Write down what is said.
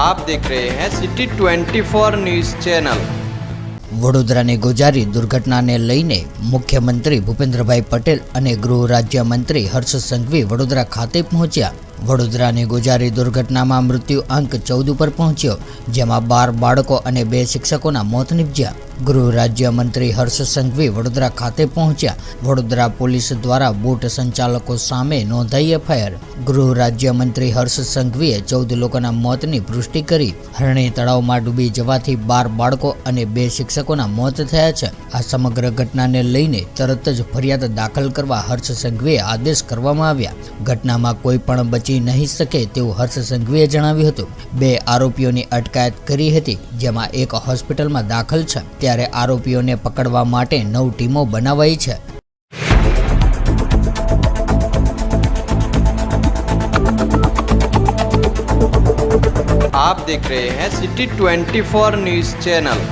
આપ દેખ રહે હૈ સિટી 24 ન્યૂઝ ચેનલ વડોદરાની ગુજારી દુર્ઘટનાને લઈને મુખ્યમંત્રી ભૂપેન્દ્રભાઈ પટેલ અને ગૃહ રાજ્ય મંત્રી હર્ષ સંઘવી વડોદરા ખાતે પહોંચ્યા. વડોદરાની ગોજારી દુર્ઘટનામાં મૃત્યુ અંક ચૌદ ઉપર પહોંચ્યો, જેમાં બાર બાળકો અને બે શિક્ષકોના મોત નિપજ્યા. ગૃહ રાજ્યમંત્રી હર્ષ સંઘવી વડોદરા ખાતે પહોંચ્યા. વડોદરા પોલીસ દ્વારા બૂટ સંચાલકો સામે નોંધાઈ એફઆઈઆર. ગૃહ રાજ્યમંત્રી હર્ષ સંઘવીએ ચૌદ લોકોના મોતની પુષ્ટિ કરી. હરણી તળાવમાં ડૂબી જવાથી બાર બાળકો અને બે શિક્ષકોના મોત થયા છે. આ સમગ્ર ઘટનાને લઈને તરત જ ફરિયાદ દાખલ કરવા હર્ષ સંઘવીએ આદેશ કરવામાં આવ્યા. ઘટનામાં કોઈ પણ બચી નહીં શકે તેવું હર્ષ સંઘવીએ જણાવ્યું હતું. બે આરોપીઓની અટકાયત કરી હતી, જેમાં એક હોસ્પિટલમાં દાખલ છે. ત્યારે આરોપીઓને પકડવા માટે નવ ટીમો બનાવાઈ છે. આપ દેખ રહે હૈ સિટી 24 ન્યૂઝ ચેનલ.